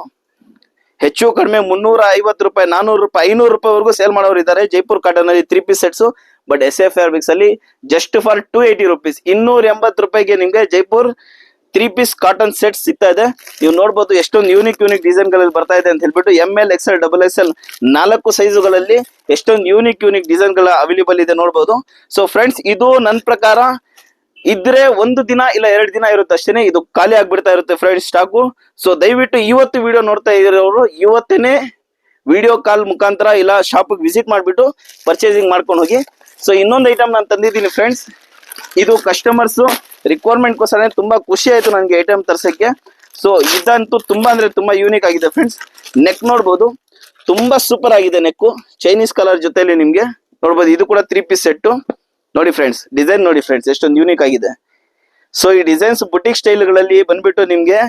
ಹೆಚ್ಚು ಕಡಿಮೆ ಮುನ್ನೂರ ಐವತ್ತು ರೂಪಾಯಿ, ನಾನೂರು ರೂಪಾಯಿ, ಐನೂರು ರೂಪಾಯಿವರೆಗೂ ಸೇಲ್ ಮಾಡೋರು ಇದ್ದಾರೆ ಜೈಪುರ್ ಕಾಟನ್ ಅಲ್ಲಿ three piece sets but S F fabrics ಅಲ್ಲಿ just for two eighty rupees ಇನ್ನೂರ ಎಂಬತ್ತು ರೂಪಾಯಿಗೆ ನಿಮ್ಗೆ Jaipur three piece cotton set ಸಿಗ್ತಾ ಇದೆ. ನೀವು ನೋಡಬಹುದು ಎಷ್ಟೊಂದು ಯೂನಿಕ್ ಯೂನಿಕ್ ಡಿಸೈನ್ಗಳಲ್ಲಿ ಬರ್ತಾ ಇದೆ ಅಂತ ಹೇಳ್ಬಿಟ್ಟು M L X L double X L ನಾಲ್ಕು ಸೈಜುಗಳಲ್ಲಿ ಎಷ್ಟೊಂದು ಯೂನಿಕ್ ಯೂನಿಕ್ ಡಿಸೈನ್ಗಳ ಅವೈಲೇಬಲ್ ಇದೆ ನೋಡಬಹುದು ಸೊ ಫ್ರೆಂಡ್ಸ್ ಇದು ನನ್ನ ಪ್ರಕಾರ ಇದ್ರೆ ಒಂದು ದಿನ ಇಲ್ಲ ಎರಡು ದಿನ ಇರುತ್ತೆ ಅಷ್ಟೇನೆ, ಇದು ಖಾಲಿ ಆಗ್ಬಿಡ್ತಾ ಇರುತ್ತೆ ಫ್ರೆಂಡ್ಸ್ ಸ್ಟಾಕು ಸೊ ದಯವಿಟ್ಟು ಇವತ್ತು ವಿಡಿಯೋ ನೋಡ್ತಾ ಇರೋರು, ಇವತ್ತೇನೆ ವಿಡಿಯೋ ಕಾಲ್ ಮುಖಾಂತರ ಇಲ್ಲ ಶಾಪ್ ವಿಸಿಟ್ ಮಾಡಿಬಿಟ್ಟು ಪರ್ಚೇಸಿಂಗ್ ಮಾಡ್ಕೊಂಡು ಹೋಗಿ ಸೊ ಇನ್ನೊಂದು ಐಟಮ್ ನಾನು ತಂದಿದ್ದೀನಿ ಫ್ರೆಂಡ್ಸ್ ಇದು ಕಸ್ಟಮರ್ಸ್ ರಿಕ್ವೈರ್ಮೆಂಟ್ ರಿಕ್ವೈರ್ಮೆಂಟ್ಗೋಸ್ಕರ ತುಂಬಾ ಖುಷಿ ಆಯ್ತು ನನಗೆ ಐಟಮ್ ತರ್ಸಕ್ಕೆ. ಸೊ ಇದಂತೂ ತುಂಬಾ ಅಂದ್ರೆ ತುಂಬಾ ಯೂನಿಕ್ ಆಗಿದೆ ಫ್ರೆಂಡ್ಸ್ ನೆಕ್ ನೋಡ್ಬೋದು. ತುಂಬಾ ಸೂಪರ್ ಆಗಿದೆ ನೆಕ್ಕು ಚೈನೀಸ್ ಕಲರ್ ಜೊತೆಲಿ ನಿಮ್ಗೆ. ನೋಡ್ಬೋದು, ಇದು ಕೂಡ ತ್ರೀ ಪೀಸ್ ಸೆಟ್ಟು ನೋಡಿ ಫ್ರೆಂಡ್ಸ್ ಡಿಸೈನ್ ನೋಡಿ ಫ್ರೆಂಡ್ಸ್ ಎಷ್ಟೊಂದು ಯೂನಿಕ್ ಆಗಿದೆ. ಸೊ ಈ ಡಿಸೈನ್ಸ್ ಬುಟಿಕ್ ಸ್ಟೈಲ್ಗಳಲ್ಲಿ ಬಂದ್ಬಿಟ್ಟು ನಿಮ್ಗೆ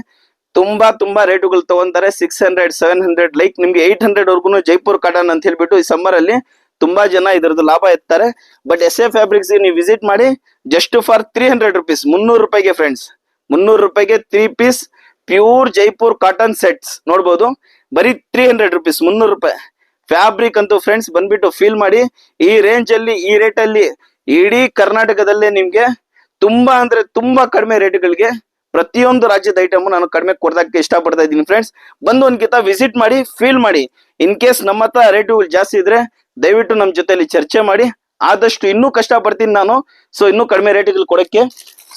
ತುಂಬಾ ತುಂಬಾ ರೇಟುಗಳು ತಗೊಂತಾರೆ. Six hundred seven hundred like ನಿಮ್ಗೆ ಏಟ್ ಹಂಡ್ರೆಡ್ ವರ್ಗು ಜೈಪುರ್ ಕಾಟನ್ ಅಂತ ಹೇಳ್ಬಿಟ್ಟು ಈ ಸಮ್ಮರ್ ಅಲ್ಲಿ ತುಂಬಾ ಜನ ಇದರದ್ದು ಲಾಭ ಎತ್ತಾರೆ. ಬಟ್ ಎಸ್ ಎ ಫ್ಯಾಬ್ರಿಕ್ಸ್ ನೀವು ವಿಸಿಟ್ ಮಾಡಿ just for three hundred rupees ಮುನ್ನೂರು ರೂಪಾಯಿಗೆ ಫ್ರೆಂಡ್ಸ್ ಮುನ್ನೂರು ರೂಪಾಯಿಗೆ three piece pure Jaipur cotton sets ನೋಡ್ಬೋದು? ಬರೀ ತ್ರೀ ಹಂಡ್ರೆಡ್ ರುಪೀಸ್ ಮುನ್ನೂರು ರೂಪಾಯಿ. ಫ್ಯಾಬ್ರಿಕ್ ಅಂತೂ ಫ್ರೆಂಡ್ಸ್ ಬಂದ್ಬಿಟ್ಟು ಫೀಲ್ ಮಾಡಿ, ಈ ರೇಂಜ್ ಅಲ್ಲಿ, ಈ ರೇಟ್ ಅಲ್ಲಿ, ಇಡೀ ಕರ್ನಾಟಕದಲ್ಲೇ ನಿಮ್ಗೆ ತುಂಬಾ ಅಂದ್ರೆ ತುಂಬಾ ಕಡಿಮೆ ರೇಟ್ಗಳಿಗೆ ಪ್ರತಿಯೊಂದು ರಾಜ್ಯದ ಐಟಮ್ ನಾನು ಕಡಿಮೆ ಕೊಡೋದಕ್ಕೆ ಇಷ್ಟಪಡ್ತಾ ಇದ್ದೀನಿ ಫ್ರೆಂಡ್ಸ್ ಬಂದು ಒಂದ್ಕಿಂತ ವಿಸಿಟ್ ಮಾಡಿ ಫೀಲ್ ಮಾಡಿ. ಇನ್ ಕೇಸ್ ನಮ್ಮ ಹತ್ರ ರೇಟ್ ಜಾಸ್ತಿ ಇದ್ರೆ ದಯವಿಟ್ಟು ನಮ್ಮ ಜೊತೆಯಲ್ಲಿ ಚರ್ಚೆ ಮಾಡಿ. ಆದಷ್ಟು ಇನ್ನೂ ಕಷ್ಟ ಪಡ್ತೀನಿ ನಾನು. ಸೊ ಇನ್ನೂ ಕಡಿಮೆ ರೇಟ್ಗಳು ಕೊಡೋಕ್ಕೆ.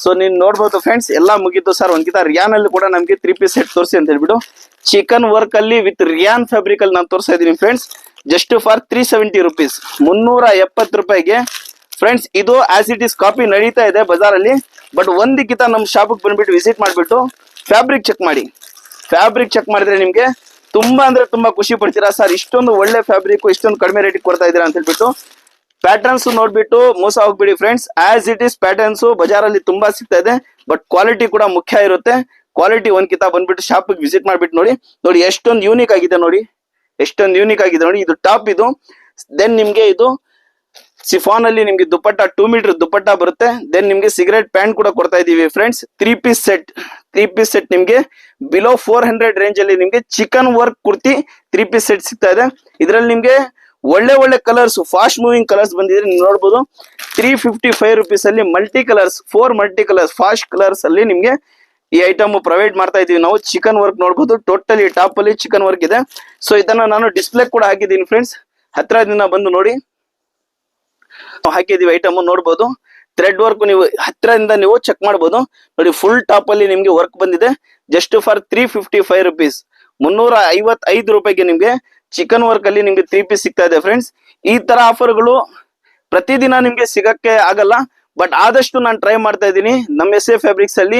ಸೊ ನೀನು ನೋಡ್ಬೋದು ಫ್ರೆಂಡ್ಸ್ ಎಲ್ಲ ಮುಗಿದು ಸರ್ ಒಂದ್ಕಿತ ರಿಯಾನ್ ಅಲ್ಲಿ ಕೂಡ ನಮಗೆ ತ್ರೀ ಪೀಸ್ ಸೆಟ್ ತೋರಿಸಿ ಅಂತ ಹೇಳ್ಬಿಟ್ಟು ಚಿಕನ್ ವರ್ಕ್ ಅಲ್ಲಿ ವಿತ್ ರಿಯಾನ್ ಫ್ಯಾಬ್ರಿಕ್ ಅಲ್ಲಿ ನಾನು ತೋರಿಸ್ತಾ ಇದ್ದೀನಿ friends just for three seventy rupees ಮುನ್ನೂರ ಎಪ್ಪತ್ತು ರೂಪಾಯಿಗೆ. ಫ್ರೆಂಡ್ಸ್ ಇದು ಆಸ್ ಇಟ್ ಇಸ್ ಕಾಪಿ ನಡೀತಾ ಇದೆ ಬಜಾರಲ್ಲಿ. ಬಟ್ ಒಂದಕ್ಕಿಂತ ನಮ್ಮ ಶಾಪಿಗೆ ಬಂದ್ಬಿಟ್ಟು ವಿಸಿಟ್ ಮಾಡಿಬಿಟ್ಟು ಫ್ಯಾಬ್ರಿಕ್ ಚೆಕ್ ಮಾಡಿ. ಫ್ಯಾಬ್ರಿಕ್ ಚೆಕ್ ಮಾಡಿದ್ರೆ ನಿಮ್ಗೆ ತುಂಬಾ ಅಂದ್ರೆ ತುಂಬಾ ಖುಷಿ ಪಡ್ತೀರಾ ಸರ್? ಇಷ್ಟೊಂದು ಒಳ್ಳೆ ಫ್ಯಾಬ್ರಿಕ್ ಇಷ್ಟೊಂದು ಕಡಿಮೆ ರೇಟ್ ಕೊಡ್ತಾ ಇದೀರಾ ಅಂತ ಹೇಳ್ಬಿಟ್ಟು ಪ್ಯಾಟರ್ನ್ಸ್ ನೋಡ್ಬಿಟ್ಟು ಮೋಸ ಹೋಗ್ಬಿಡಿ friends as it is patterns ಬಜಾರಲ್ಲಿ ತುಂಬಾ ಸಿಗ್ತಾ ಇದೆ ಬಟ್ ಕ್ವಾಲಿಟಿ ಕೂಡ ಮುಖ್ಯ ಇರುತ್ತೆ. ಕ್ವಾಲಿಟಿ ಒಂದ್ ಕಿತಾ ಬಂದ್ಬಿಟ್ಟು ಶಾಪ್ಗೆ ವಿಸಿಟ್ ಮಾಡ್ಬಿಟ್ಟು ನೋಡಿ ನೋಡಿ ಎಷ್ಟೊಂದು ಯೂನಿಕ್ ಆಗಿದೆ ನೋಡಿ. ಎಷ್ಟೊಂದು ಯೂನಿಕ್ ಆಗಿದೆ ನೋಡಿ. ಇದು ಟಾಪ್ ಇದು. ದೆನ್ ನಿಮ್ಗೆ ಇದು ಸಿಫಾನ್ ಅಲ್ಲಿ ನಿಮ್ಗೆ ದುಪ್ಪಟ್ಟ ಟೂ ಮೀಟರ್ ದುಪ್ಪಟ್ಟ ಬರುತ್ತೆ. ದೆನ್ ನಿಮ್ಗೆ ಸಿಗರೇಟ್ ಪ್ಯಾಂಟ್ ಕೂಡ ಕೊಡ್ತಾ ಇದೀವಿ friends three piece set three piece set ನಿಮ್ಗೆ ಬಿಲೋ ಫೋರ್ ಹಂಡ್ರೆಡ್ ರೇಂಜ್ ಅಲ್ಲಿ ನಿಮ್ಗೆ chikan work kurti three piece set ಸಿಗ್ತಾ ಇದೆ. ಇದರಲ್ಲಿ ನಿಮ್ಗೆ ಒಳ್ಳೆ ಒಳ್ಳೆ ಕಲರ್ಸ್ ಫಾಸ್ಟ್ ಮೂವಿಂಗ್ ಕಲರ್ಸ್ ಬಂದಿದ್ರೆ ನೀವು ನೋಡ್ಬೋದು. ತ್ರೀ ಫಿಫ್ಟಿ ಫೈವ್ ರುಪೀಸ್ ಅಲ್ಲಿ multi colours four multi colours fast colours ಅಲ್ಲಿ ನಿಮ್ಗೆ ಈ ಐಟಮ್ ಪ್ರೊವೈಡ್ ಮಾಡ್ತಾ ಇದೀವಿ ನಾವು ಚಿಕನ್ ವರ್ಕ್ ನೋಡ್ಬೋದು. ಟೋಟಲಿ ಟಾಪ್ ಅಲ್ಲಿ ಚಿಕನ್ ವರ್ಕ್ ಇದೆ. ಸೊ ಇದನ್ನ ನಾನು ಡಿಸ್ಪ್ಲೇ ಕೂಡ ಹಾಕಿದ್ದೀನಿ ಫ್ರೆಂಡ್ಸ್ ಹತ್ರದಿಂದ ಬಂದು ನೋಡಿ. ಹಾಕಿದೀವಿ ಐಟಮ್ ನೋಡ್ಬೋದು. ಥ್ರೆಡ್ ವರ್ಕ್ ನೀವು ಹತ್ತಿರದಿಂದ ನೀವು ಚೆಕ್ ಮಾಡಬಹುದು ನೋಡಿ ಫುಲ್ ಟಾಪ್ ಅಲ್ಲಿ ನಿಮ್ಗೆ ವರ್ಕ್ ಬಂದಿದೆ. Just for three fifty five rupees ಮುನ್ನೂರ ಐವತ್ತೈದು ರೂಪಾಯಿಗೆ ನಿಮ್ಗೆ ಚಿಕನ್ ವರ್ಕ್ ಅಲ್ಲಿ ನಿಮ್ಗೆ ತ್ರೀ ಪೀಸ್ ಸಿಗ್ತಾ ಇದೆ ಫ್ರೆಂಡ್ಸ್ ಈ ತರ ಆಫರ್ಗಳು ಪ್ರತಿದಿನ ನಿಮಗೆ ಸಿಗಕ್ಕೆ ಆಗಲ್ಲ. ಬಟ್ ಆದಷ್ಟು ನಾನು ಟ್ರೈ ಮಾಡ್ತಾ ಇದ್ದೀನಿ. ನಮ್ಮ ಎಸ್ ಎ ಫ್ಯಾಬ್ರಿಕ್ಸ್ ಅಲ್ಲಿ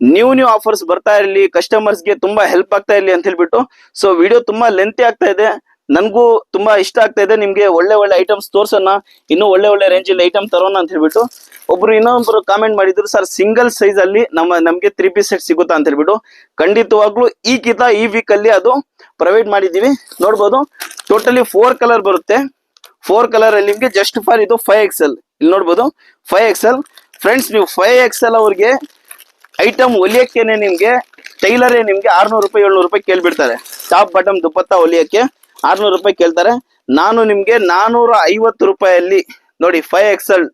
ನ್ಯೂ ನ್ಯೂ ಆಫರ್ಸ್ ಬರ್ತಾ ಇರಲಿ ಕಸ್ಟಮರ್ಸ್ಗೆ ತುಂಬಾ ಹೆಲ್ಪ್ ಆಗ್ತಾ ಇರಲಿ ಅಂತ ಹೇಳ್ಬಿಟ್ಟು. ಸೊ ವಿಡಿಯೋ ತುಂಬಾ ಲೆಂತಿ ಆಗ್ತಾ ಇದೆ. ನನ್ಗೂ ತುಂಬಾ ಇಷ್ಟ ಆಗ್ತಾ ಇದೆ. ನಿಮ್ಗೆ ಒಳ್ಳೆ ಒಳ್ಳೆ ಐಟಮ್ಸ್ ತೋರ್ಸೋಣ. ಇನ್ನೂ ಒಳ್ಳೆ ಒಳ್ಳೆ ರೇಂಜ್ ಅಲ್ಲಿ ಐಟಮ್ ತರೋಣ ಅಂತ ಹೇಳ್ಬಿಟ್ಟು. ಒಬ್ರು ಇನ್ನೊಬ್ರು ಕಾಮೆಂಟ್ ಮಾಡಿದ್ರು, ಸರ್ ಸಿಂಗಲ್ ಸೈಜ್ ಅಲ್ಲಿ ನಮ್ಮ, ನಮ್ಗೆ ತ್ರೀ ಪೀಸ್ ಸೆಟ್ ಸಿಗುತ್ತಾ ಅಂತ ಹೇಳ್ಬಿಟ್ಟು. ಖಂಡಿತವಾಗ್ಲೂ ಈ ಕಿತ, ಈ ವೀಕ್ ಅಲ್ಲಿ ಅದು ಪ್ರೊವೈಡ್ ಮಾಡಿದೀವಿ ನೋಡ್ಬೋದು. ಟೋಟಲಿ ಫೋರ್ ಕಲರ್ ಬರುತ್ತೆ. ಫೋರ್ ಕಲರ್ ಅಲ್ಲಿ ನಿಮ್ಗೆ ಜಸ್ಟ್ ಫಾರ್ ಇದು ಫೈವ್ ಎಕ್ಸೆಲ್ ಇಲ್ಲಿ ನೋಡ್ಬೋದು. ಫೈವ್ ಎಲ್ ಫ್ರೆಂಡ್ಸ್ ನೀವು ಫೈವ್ ಎಲ್ ಅವ್ರಿಗೆ ಐಟಮ್ ಹೊಲಿಯಕ್ಕೇನೆ ನಿಮ್ಗೆ ಟೈಲರೇ ನಿಮ್ಗೆ ಆರ್ನೂರು ರೂಪಾಯಿ, ಏಳ್ನೂರು ರೂಪಾಯಿ ಕೇಳ್ಬಿಡ್ತಾರೆ. ಟಾಪ್ ಬಾಟಮ್ ದುಪ್ಪತ್ತ ಹೊಲಿಯಕ್ಕೆ ಆರ್ನೂರು ರೂಪಾಯಿ ಕೇಳ್ತಾರೆ. ನಾನು ನಿಮ್ಗೆ ನಾನೂರ ಐವತ್ತು ರೂಪಾಯಲ್ಲಿ ನೋಡಿ five XL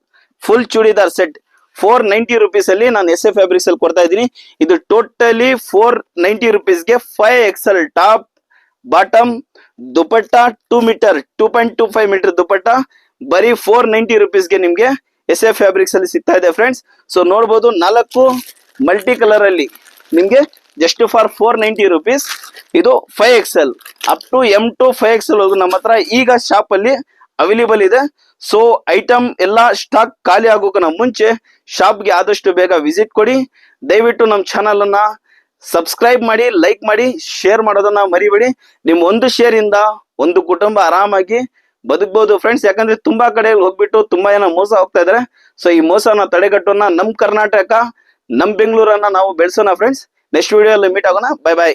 full churidar set four ninety rupees ಅಲ್ಲಿ ನಾನು ಎಸ್ ಎ ಫ್ಯಾಬ್ರಿಕ್ಸ್ ಅಲ್ಲಿ ಕೊಡ್ತಾ ಇದ್ದೀನಿ. ಇದು totally four ninety ರುಪೀಸ್ಗೆ five XL top bottom dupatta two meter two point two five meter dupatta. ಬರೀ ಫೋರ್ ನೈಂಟಿ ರುಪೀಸ್ಗೆ ನಿಮ್ಗೆ ಎಸ್ ಎ ಫ್ಯಾಬ್ರಿಕ್ಸ್ ಅಲ್ಲಿ ಸಿಗ್ತಾ ಇದೆ ಫ್ರೆಂಡ್ಸ್ ಸೊ ನೋಡ್ಬೋದು ನಾಲ್ಕು ಮಲ್ಟಿ ಕಲರ್ ಅಲ್ಲಿ ನಿಮ್ಗೆ just for four ninety rupees? ಇದು five XL up to M to five XL ನಮ್ಮ ಹತ್ರ ಈಗ ಶಾಪ್ ಅಲ್ಲಿ ಅವೈಲೇಬಲ್ ಇದೆ. ಸೊ ಐಟಮ್ ಎಲ್ಲ ಸ್ಟಾಕ್ ಖಾಲಿ ಆಗೋಕನ್ನ ಮುಂಚೆ ಶಾಪ್ಗೆ ಆದಷ್ಟು ಬೇಗ ವಿಸಿಟ್ ಕೊಡಿ. ದಯವಿಟ್ಟು ನಮ್ಮ ಚಾನಲ್ ಅನ್ನ ಸಬ್ಸ್ಕ್ರೈಬ್ ಮಾಡಿ ಲೈಕ್ ಮಾಡಿ ಶೇರ್ ಮಾಡೋದನ್ನ ಮರಿಬೇಡಿ. ನಿಮ್ ಒಂದು ಶೇರ್ ಇಂದ ಒಂದು ಕುಟುಂಬ ಆರಾಮಾಗಿ ಬದುಕ್ಬೋದು ಫ್ರೆಂಡ್ಸ್ ಯಾಕಂದ್ರೆ ತುಂಬಾ ಕಡೆ ಹೋಗ್ಬಿಟ್ಟು ತುಂಬಾ ಜನ ಮೋಸ ಹೋಗ್ತಾ ಇದಾರೆ. ಸೊ ಈ ಮೋಸನ ತಡೆಗಟ್ಟೋಣ ನಮ್ ಕರ್ನಾಟಕ, ನಮ್ ಬೆಂಗಳೂರನ್ನ ನಾವು ಬೆಳೆಸೋಣ ಫ್ರೆಂಡ್ಸ್ ನೆಕ್ಸ್ಟ್ ವಿಡಿಯೋ ಅಲ್ಲಿ ಮೀಟ್ ಆಗೋಣ ಬೈ ಬಾಯ್